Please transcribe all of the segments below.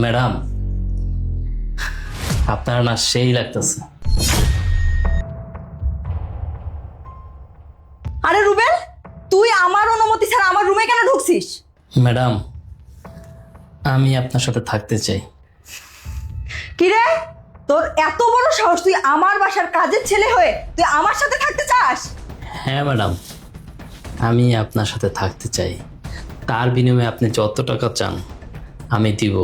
Madam আপনার না সেই লাগতেছে। আরে রুবেল তুই আমার অনুমতি ছাড়া আমার রুমে কেন ঢুকছিস? ম্যাডাম আমি আপনার সাথে থাকতে চাই। কিরে তোর এত বড় সাহস তুই আমার বাসার কাজের ছেলে হয়ে তুই আমার সাথে থাকতে চাস? হ্যাঁ ম্যাডাম আমি আপনার সাথে থাকতে চাই। তার বিনিময়ে আপনি যত টাকা চান আমি দিব।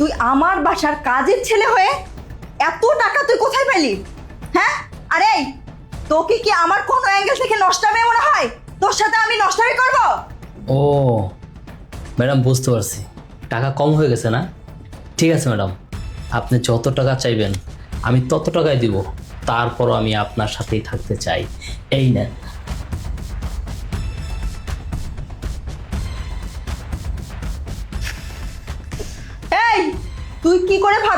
তুই আমার বাসার কাজের ছেলে হয়ে এত টাকা তুই কোথায় পেলি? হ্যাঁ? আরে তোকে কি আমার কোন অ্যাঙ্গেল থেকে নষ্টামি মনে হয়? তোর সাথে আমি নষ্টামি করব? ও, ম্যাডাম বুঝতে পারছি। টাকা কম হয়ে গেছে না? ঠিক আছে, ম্যাডাম। আপনি যত টাকা চাইবেন, আমি তত টাকাই দিব। তারপরও আমি আপনার সাথেই থাকতে চাই। এই নেন।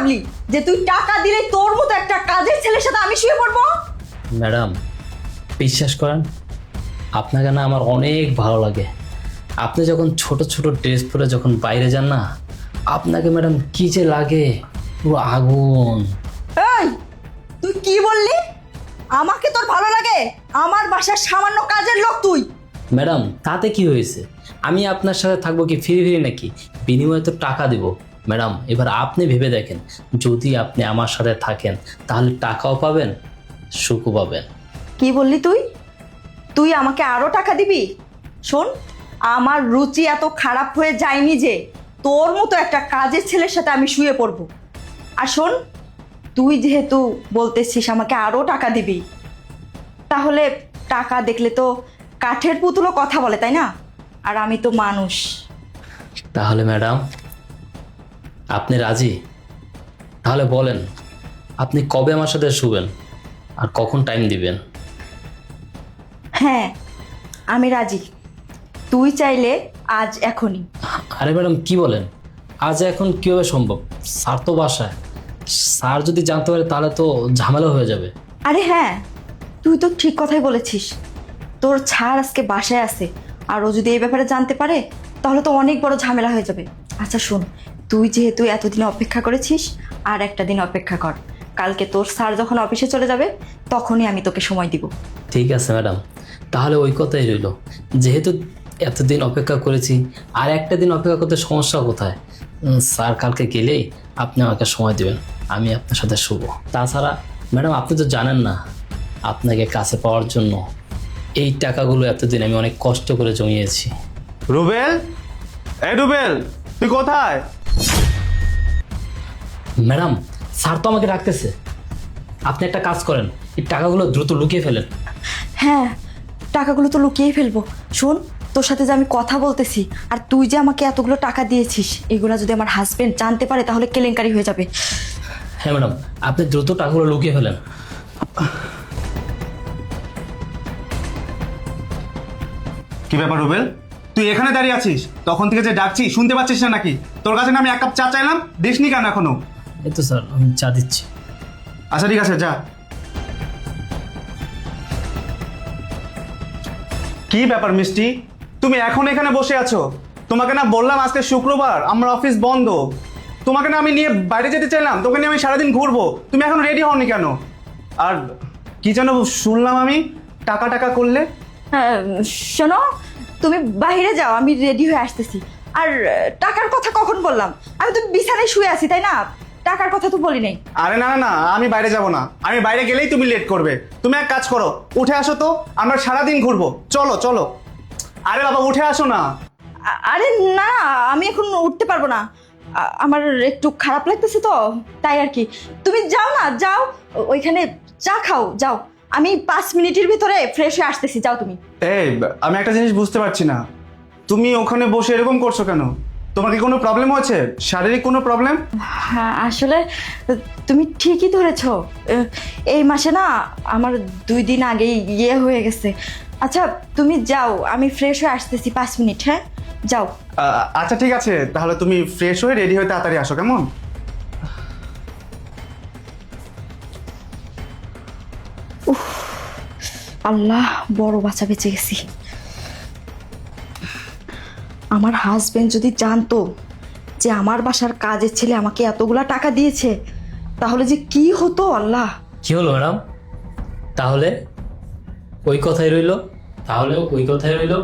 ভাবলি যে তুই টাকা দিলে তোর মতো একটা কাজের ছেলের সাথে আমি শুয়ে পড়ব? ম্যাডাম বিশ্বাস করেন আপনাকে না আমার অনেক ভালো লাগে। আপনি যখন ছোট ছোট ড্রেস পরে যখন বাইরে যান না আপনাকে ম্যাডাম কি যে লাগে পুরো আগুন। এই তুই কি বললি? আমাকে তোর ভালো লাগে? আমার বাসার সামান্য কাজের লোক তুই। ম্যাডাম তাতে কি হয়েছে? আমি আপনার সাথে থাকব কি ফিরে ফিরে নাকি? বিনিময়ে তো টাকা দিব। ম্যাডাম এবার আপনি ভেবে দেখেন যদি আপনি আমার সাথে থাকেন তাহলে টাকাও পাবেন সুখও পাবেন। কি বললি তুই? তুই আমাকে আরও টাকা দিবি? শোন আমার রুচি এত খারাপ হয়ে যায়নি যে তোর মতো একটা কাজের ছেলের সাথে আমি শুয়ে পড়ব। আর শোন তুই যেহেতু বলতেছিস আমাকে আরও টাকা দিবি তাহলে টাকা দেখলে তো কাঠের পুতুলও কথা বলে তাই না? আর আমি তো মানুষ। তাহলে ম্যাডাম আপনি রাজি? তাহলে বলেন আপনি কবে আমার সাথে শুবেন আর কখন টাইম দিবেন? হ্যাঁ আমি রাজি। তুই চাইলে আজ এখনই। আরে ম্যাডাম কি বলেন? আজ এখন কীভাবে সম্ভব? স্যার তো বাসায়। স্যার যদি জানতে পারে তাহলে তো ঝামেলা হয়ে যাবে। আরে হ্যাঁ তুই তো ঠিক কথাই বলেছিস। তোর ছাড় আজকে বাসায় আছে। আর ও যদি এই ব্যাপারে জানতে পারে তাহলে তো অনেক বড় ঝামেলা হয়ে যাবে। আচ্ছা শোন তুই যেহেতু এতদিন অপেক্ষা করেছিস আর একটা দিন অপেক্ষা কর। কালকে তোর স্যার যখন অফিসে চলে যাবে তখনই আমি তোকে সময় দিব। ঠিক আছে ম্যাডাম। তাহলে ওই কথাই রইল। যেহেতু এতদিন অপেক্ষা করেছি আর একটা দিন অপেক্ষা করতে সমস্যা কোথায়? স্যার কালকে গেলেই আপনি আমাকে সময় দেবেন। আমি আপনার সাথে শুভ তাছাড়া ম্যাডাম আপনি তো জানেন না আপনাকে কাছে পাওয়ার জন্য এই টাকাগুলো এতদিন আমি অনেক কষ্ট করে জমিয়েছি। রুবেল? এই রুবেল তুই কোথায়? ম্যাডাম স্যার তো আমাকে ডাকতেছে। আপনি একটা কাজ করেন এই টাকাগুলো দ্রুত লুকিয়ে ফেলেন। হ্যাঁ টাকাগুলো তো লুকিয়েই ফেলব। শোন তোর সাথে যে আমি কথা বলতেছি আর তুই যে আমাকে এতগুলো টাকা দিয়েছিস এগুলো যদি আমার হাজবেন্ড জানতে পারে তাহলে কেলেঙ্কারি হয়ে যাবে। হ্যাঁ ম্যাডাম আপনি দ্রুত টাকাগুলো লুকিয়ে ফেলেন। কি ব্যাপার রুবেল? তুই এখানে দাঁড়িয়ে আছিস? তখন থেকে যে ডাকছি শুনতে পাচ্ছিস না নাকি? তোর কাছে না আমি এক কাপ চা চাইলাম? দিসনি কেন এখনও? এই তো স্যার আমি চা দিচ্ছি। আচ্ছা ঠিক আছে যা। কি ব্যাপার মিষ্টি? তুমি এখন এখানে বসে আছো? তোমাকে না বললাম আজকে শুক্রবার আমার অফিস বন্ধ। তোমাকে না আমি নিয়ে বাইরে যেতে চাইলাম তোকে নিয়ে আমি সারাদিন ঘুরবো। তুমি এখন রেডি হওনি কেন? আর কি যেন শুনলাম আমি টাকা টাকা করলে? হ্যাঁ, শোনো তুমি বাইরে যাও আমি রেডি হয়ে আসতেছি। আর টাকার কথা কখন বললাম? আমি তো বিছানায় শুয়ে আছি তাই না? টাকার কথা তো বলি নাই। আরে না না না আমি বাইরে যাব না। আমি বাইরে গেলেই তুমি লেট করবে। তুমি এক কাজ করো উঠে আসো তো আমরা সারাদিন ঘুরবো। চলো চলো। আরে বাবা উঠে আসো না। আ- আরে না আমি এখন উঠতে পারব না। আ- আমার একটু খারাপ লাগতেছে তো তাই আর কি। তুমি যাও না যাও ও- ওইখানে চা খাও যাও। আমি পাঁচ মিনিটের ভিতরে ফ্রেশ হয়ে আসতেছি যাও তুমি। এই আমি একটা জিনিস বুঝতে পারছি না। তুমি ওখানে বসে এরকম করছ কেন? তোমার কি কোনো প্রবলেম হয়েছে? শারীরিক কোনো প্রবলেম হ্যাঁ আসলে তুমি ঠিকই ধরেছ। এই মাসে না আমার দুই দিন আগেই ইয়ে হয়ে গেছে। আচ্ছা তুমি যাও আমি ফ্রেশ হয়ে আসতেছি পাঁচ মিনিট হ্যাঁ? যাও। আচ্ছা ঠিক আছে। তাহলে তুমি ফ্রেশ হয়ে রেডি হয়ে তাড়াতাড়ি আসো কেমন? আল্লাহ বড় বাচ্চা বেঁচে গেছি। আমার হাজব্যান্ড যদি জানতো যে আমার বাসার কাজের ছেলে আমাকে এতগুলা টাকা দিয়েছে তাহলে যে কি হতো আল্লাহ? কি হলো ম্যাডাম? তাহলে ওই কথাই রইল তাহলে ওই কথাই রইল।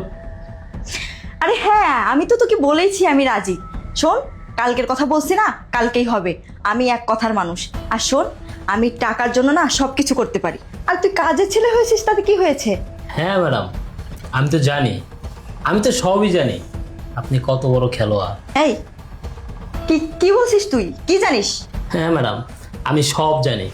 আরে হ্যাঁ আমি তো তোকে বলেইছি আমি রাজি। শোন কালকের কথা বলছি না কালকেই হবে। আমি এক কথার মানুষ। আর শোন আমি টাকার জন্য না সব কিছু করতে পারি। আর তুই কাজের ছেলে হয়েছিস তাতে কি হয়েছে? হ্যাঁ ম্যাডাম আমি তো জানি। আমি তো সবই জানি। আপনি কত বড় খেলোয়াড়? এই কি কি বলছিস তুই? কি জানিস? হ্যাঁ ম্যাডাম আমি সব জানি।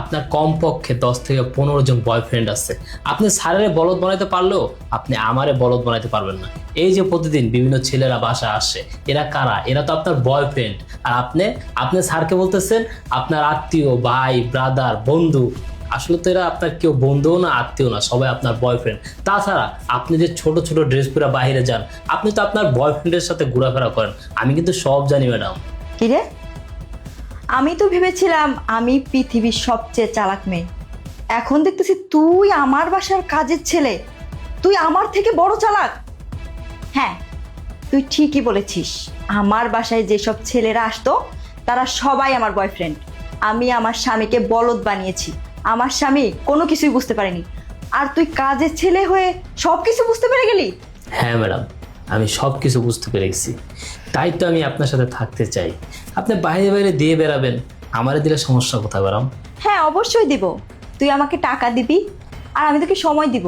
আপনার কমপক্ষে দশ থেকে পনেরো জন বয়ফ্রেন্ড আছে। আপনি স্যারের বলদ বানাইতে পারলেও আপনি আমারে বলদ বানাইতে পারবেন না। এই যে প্রতিদিন বিভিন্ন ছেলেরা বাসা আসে এরা কারা? এরা তো আপনার বয়ফ্রেন্ড আর আপনি আপনি স্যারকে বলতেছেন আপনার আত্মীয় ভাই ব্রাদার বন্ধু আসলে তো এরা আপনার কেউ বন্ধুও না, আত্মীয় না, সবাই আপনার বয়ফ্রেন্ড তাছাড়া আপনি যে ছোট ছোট ড্রেস পরে বাইরে যান, আপনি তো আপনার বয়ফ্রেন্ডের সাথে ঘোরাফেরা করেন। আমি কিন্তু সব জানি ম্যাডাম কি রে? আমি তো ভেবেছিলাম আমি পৃথিবীর সবচেয়ে চালাক মেয়ে। এখন দেখতেছি তুই আমার বাসার কাজের ছেলে। তুই আমার থেকে বড় চালাক। হ্যাঁ তুই ঠিকই বলেছিস। আমার বাসায় যেসব ছেলেরা আসতো, তারা সবাই আমার বয়ফ্রেন্ড আমি আমার স্বামীকে বলদ বানিয়েছি। আমার স্বামী কোনো কিছুই বুঝতে পারেনি। আর তুই কাজের ছেলে হয়ে সব কিছু বুঝতে পেরে গেলি? হ্যাঁ ম্যাডাম আমি সব কিছু বুঝতে পেরে গেছি। তাই তো আমি আপনার সাথে থাকতে চাই। আপনি বাইরে বাইরে দিয়ে বেড়াবেন আমারে দিলে সমস্যা কোথায় ম্যাডাম? হ্যাঁ অবশ্যই দিব। তুই আমাকে টাকা দিবি আর আমি তোকে সময় দিব।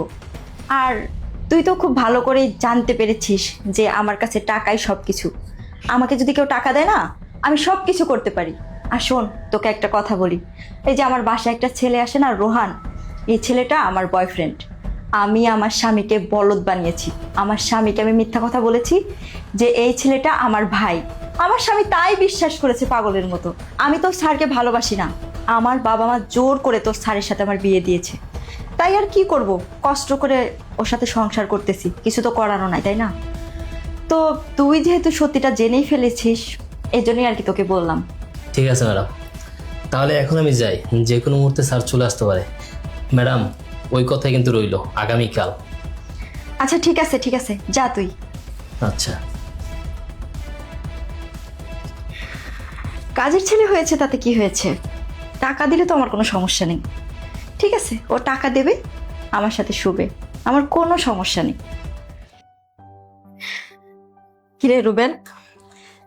আর তুই তো খুব ভালো করে জানতে পেরেছিস যে আমার কাছে টাকাই সব কিছু আমাকে যদি কেউ টাকা দেয় না আমি সব কিছু করতে পারি। আর শোন, তোকে একটা কথা বলি। এই যে আমার বাসায় একটা ছেলে আসে না, রোহান, এই ছেলেটা আমার বয়ফ্রেন্ড আমি আমার স্বামীকে বলদ বানিয়েছি। আমার স্বামীকে আমি মিথ্যা কথা বলেছি যে এই ছেলেটা আমার ভাই। আমার স্বামী তাই বিশ্বাস করেছে পাগলের মতো। আমি তোর স্যারকে ভালোবাসি না। আমার বাবা মা জোর করে তোর স্যারের সাথে আমার বিয়ে দিয়েছে। তাই আর কি করব? কষ্ট করে ওর সাথে সংসার করতেছি। কিছু তো করারও নাই, তাই না? তো তুই যেহেতু সত্যিটা জেনেই ফেলেছিস এই জন্যই আর কি তোকে বললাম। ঠিক আছে ম্যাডাম। তাহলে এখন আমি যাই। যে কোনো মুহূর্তে স্যার চলে আসতে পারে। ম্যাডাম ওই কথাই কিন্তু রইল আগামীকাল। আচ্ছা ঠিক আছে ঠিক আছে। যা তুই। আচ্ছা। কাজের ছেলে হয়েছে তাতে কি হয়েছে? টাকা দিলে তো আমার কোনো সমস্যা নেই। ঠিক আছে ও টাকা দেবে আমার সাথে শুবে। আমার কোনো সমস্যা নেই। কিরে রুবেল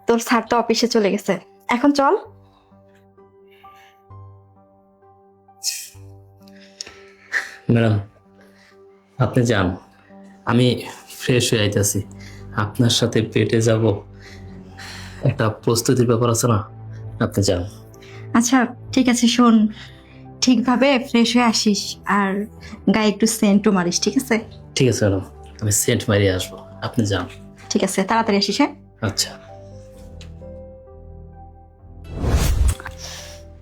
তোর স্যার তো অফিসে চলে গেছে। এখন চল। ম্যাডাম আপনি যান। আমি ফ্রেশ হয়ে আইতেছি। আপনার সাথে পেটে যাব। একটা প্রস্তুতির ব্যাপার আছে না? আপনি যান। আচ্ছা ঠিক আছে শোন। ঠিকভাবে ফ্রেশ হয়ে আসিস আর গায়ে একটু সেন্টও মারিস ঠিক আছে? ঠিক আছে ম্যাডাম। আমি সেন্ট মারিয়ে আসব। আপনি যান। ঠিক আছে তাড়াতাড়ি আসিস হ্যাঁ? আচ্ছা।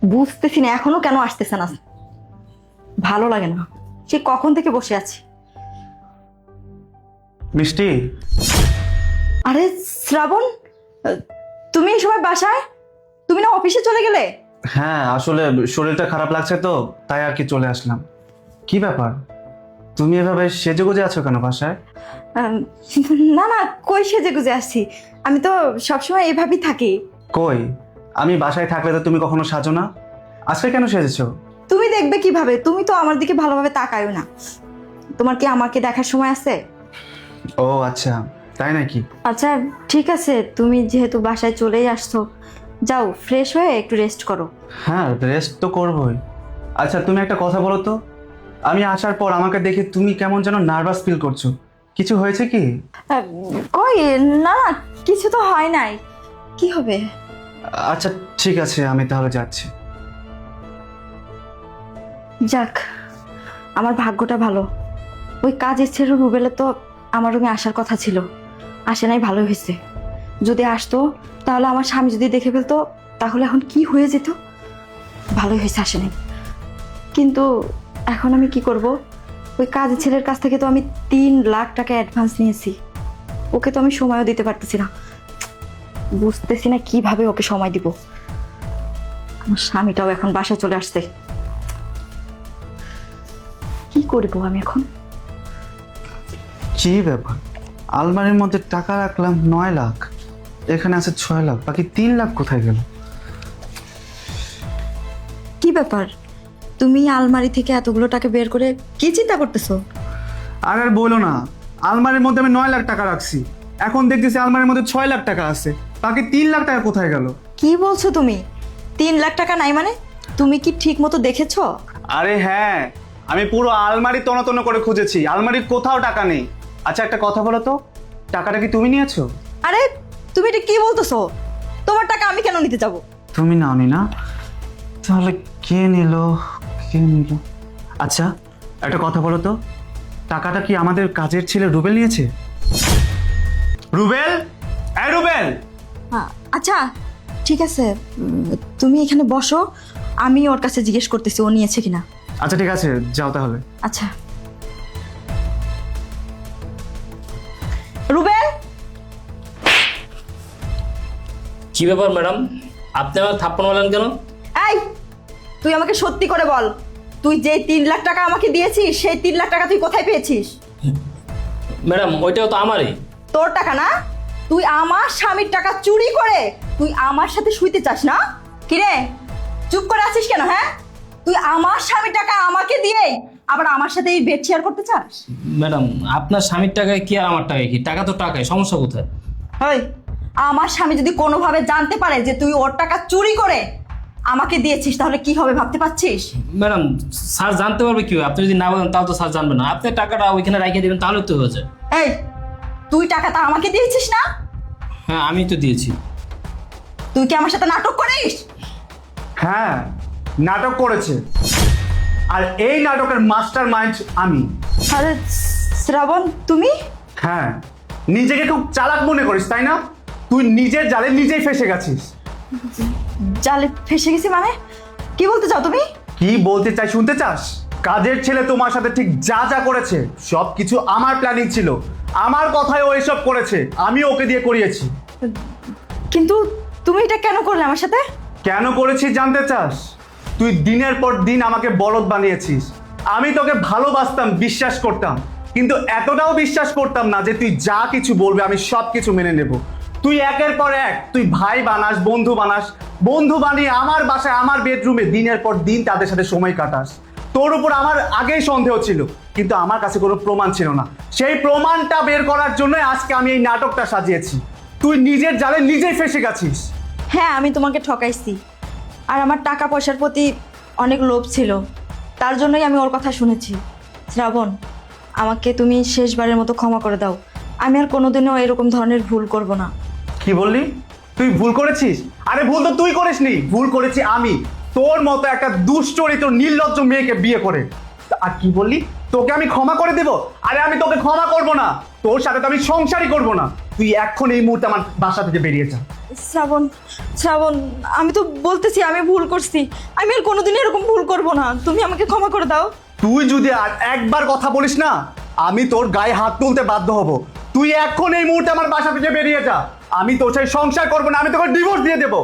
বুঝতেছি না এখনও কেন আসতেছে না? ভালো লাগে না। সে কখন থেকে বসে আছি। মিষ্টি? আরে শ্রাবণ তুমি এই সময় বাসায়? তুমি না অফিসে চলে গেলে? হ্যাঁ আসলে শরীরটা খারাপ লাগছে তো তাই আর কি চলে আসলাম। কি ব্যাপার? তুমি এভাবে সেজে গুজে আছো কেন বাসায়? না না কই সেজে গুজে আসছি? আমি তো সবসময় এভাবেই থাকি। কই? আমি বাসায় থাকলে তো তুমি কখনো সাজো না। আজকে কেন সেজেছো? তুমি দেখবে কীভাবে? তুমি তো আমার দিকে ভালোভাবে তাকায়ও না। তোমার কি আমাকে দেখার সময় আছে? ও আচ্ছা। তাই নাকি? আচ্ছা ঠিক আছে। তুমি যেহেতু বাসায় চলেই আসছো যাও ফ্রেশ হয়ে একটু রেস্ট করো। হ্যাঁ রেস্ট তো করবই। আচ্ছা তুমি একটা কথা বলো তো। আমি আসার পর আমাকে দেখে তুমি কেমন যেন নার্ভাস ফিল করছ। কিছু হয়েছে কি? কই? না কিছু তো হয় নাই। কি হবে? আচ্ছা ঠিক আছে আমি তাহলে যাচ্ছি। যাক, আমার ভাগ্যটা ভালো। ওই কাজের ছেলে রুবেলে তো আমার রুমে আসার কথা ছিল। আসে নাই ভালো হয়েছে। যদি আসতো, তাহলে আমার স্বামী যদি দেখে ফেলতো, তাহলে এখন কি হয়ে যেত? ভালোই হয়েছে, আসে নাই। কিন্তু এখন আমি কি করব? ওই কাজের ছেলের কাছ থেকে তো আমি তিন লাখ টাকা অ্যাডভান্স নিয়েছি। ওকে তো আমি সময়ও দিতে পারতেছি না। বুঝতেছি না কীভাবে ওকে সময় দিব। আমার স্বামীটাও এখন বাসায় চলে আসছে। করব আমি এখন? কি ব্যাপার? আলমারির মধ্যে টাকা রাখলাম নয় লাখ। এখানে আছে ছয় লাখ বাকি তিন লাখ কোথায় গেল? কি ব্যাপার? তুমি আলমারি থেকে এতগুলো টাকা বের করে কি চিন্তা করতেছো? আর আর বলো না আলমারির মধ্যে আমি নয় লাখ টাকা রাখছি। এখন দেখতেছি আলমারির মধ্যে ছয় লাখ টাকা আছে বাকি তিন লাখ টাকা কোথায় গেল? কি বলছো তুমি? তিন লাখ টাকা নাই মানে? তুমি কি ঠিক মতো দেখেছ? আরে হ্যাঁ আমি পুরো আলমারি তন্ন করে খুঁজেছি। আলমারির কোথাও টাকা নেই। আচ্ছা একটা কথা বলো তো টাকাটা কি তুমি নিয়েছো? আরে তুমি এটা কি বলতেছো? তোমার টাকা আমি কেন নিতে যাব? তুমি নাওনি না তাহলে কে নিল? কে নিল? আচ্ছা একটা কথা বলো তো টাকাটা কি আমাদের কাজের ছেলে রুবেল নিয়েছে? রুবেল? এই রুবেল! হ্যাঁ, আচ্ছা ঠিক আছে। উম, তুমি এখানে বসো আমি ওর কাছে জিজ্ঞেস করতেছি ও নিয়েছে কিনা। আচ্ছা ঠিক আছে যাও তাহলে। আচ্ছা। রুবেল? কি ব্যাপার ম্যাডাম? আপনি আমার থাপ্পড় মারলেন কেন? এই তুই আমাকে সত্যি করে বল তুই যে তিন লাখ টাকা আমাকে দিয়েছিস সেই তিন লাখ টাকা তুই কোথায় পেয়েছিস? ম্যাডাম ওইটাও তো আমারই। তোর টাকা না? তুই আমার স্বামীর টাকা চুরি করে তুই আমার সাথে শুইতে চাস না? কিরে চুপ করে আছিস কেন হ্যাঁ? তুই আমার স্বামীর টাকা আমাকে দিয়ে আবার আমার সাথে এই বেড শেয়ার করতে চাস? ম্যাডাম আপনার স্বামীর টাকায় কি আর আমার টাকায় কি? টাকা তো টাকায় সমস্যা কোথায়? ওই আমার স্বামী যদি কোনোভাবে জানতে পারে যে তুই ওর টাকা চুরি করে আমাকে দিয়েছিস তাহলে কি হবে ভাবতে পারছিস? ম্যাডাম স্যার জানতে পারবে কি আপনি যদি না বলেন তাহলে তো স্যার জানবে না। আপনি টাকাটা ওইখানে রেখে দেবেন তাহলে তো হয়ে যায়। এই তুই টাকাটা আমাকে দিয়েছিস না? হ্যাঁ আমি তো দিয়েছি। তুই কি আমার সাথে নাটক করিস? হ্যাঁ। নাটক করেছে। আর এই নাটকের মাস্টার মাইন্ড আমি। আরে শ্রাবণ তুমি? হ্যাঁ। নিজেকে খুব চালাক মনে করিস তাই না? তুই নিজের জালে নিজেই ফেসে গেছিস। জালে ফেসে গেছি মানে? কি বলতে চাও তুমি? কি বলতে চাই শুনতে চাস? কাজের ছেলে তোমার সাথে ঠিক যা যা করেছে সব কিছু আমার প্ল্যানিং ছিল। আমার কথায় ও এসব করেছে আমি ওকে দিয়ে করিয়েছি। কিন্তু তুমি এটা কেন করলে আমার সাথে? কেন করেছি জানতে চাস? তুই দিনের পর দিন আমাকে বলদ বানিয়েছিস। আমি তোকে ভালোবাসতাম, বিশ্বাস করতাম। কিন্তু এতটাও বিশ্বাস করতাম না যে তুই যা কিছু বলবে, আমি সব কিছু মেনে নেব। তুই একের পর এক, তুই ভাই বানাস, বন্ধু বানাস। বন্ধু বানিয়ে আমার বাসায়, আমার বেডরুমে দিনের পর দিন তাদের সাথে সময় কাটাস। তোর উপর আমার আগেই সন্দেহ ছিল, কিন্তু আমার কাছে কোনো প্রমাণ ছিল না। সেই প্রমাণটা বের করার জন্য আজকে আমি এই নাটকটা সাজিয়েছি। তুই নিজের জালে নিজেই ফেসে গেছিস। হ্যাঁ আমি তোমাকে ঠকাইছি। আর আমার টাকা পয়সার প্রতি অনেক লোভ ছিল। তার জন্যই আমি ওর কথা শুনেছি। শ্রাবণ, আমাকে তুমি শেষবারের মতো ক্ষমা করে দাও। আমি আর কোনোদিনও এরকম ধরনের ভুল করব না। কি বললি? তুই ভুল করেছিস? আরে ভুল তো তুই করিসনি। ভুল করেছি আমি। তোর মতো একটা দুশ্চরিত্র নির্লজ্জ মেয়েকে বিয়ে করে। আর কি বললি? তোকে আমি ক্ষমা করে দেব? আরে আমি তোকে ক্ষমা করব না। তোর সাথে তো আমি সংসারই করব না। তুই এখন এই মুহূর্তে আমার বাসা থেকে বেরিয়ে যা। শ্রাবণ শ্রাবণ আমি তো বলতেছি আমি ভুল করছি। আমি আর কোনোদিন এরকম ভুল করব না। তুমি আমাকে ক্ষমা করে দাও। তুই যদি আর একবার কথা বলিস না আমি তোর গায়ে হাত তুলতে বাধ্য হব। তুই এখন এই মুহূর্তে আমার বাসা থেকে বেরিয়ে যা। আমি তোর সাথে সংসার করব না আমি তোকে ডিভোর্স দিয়ে দেবো।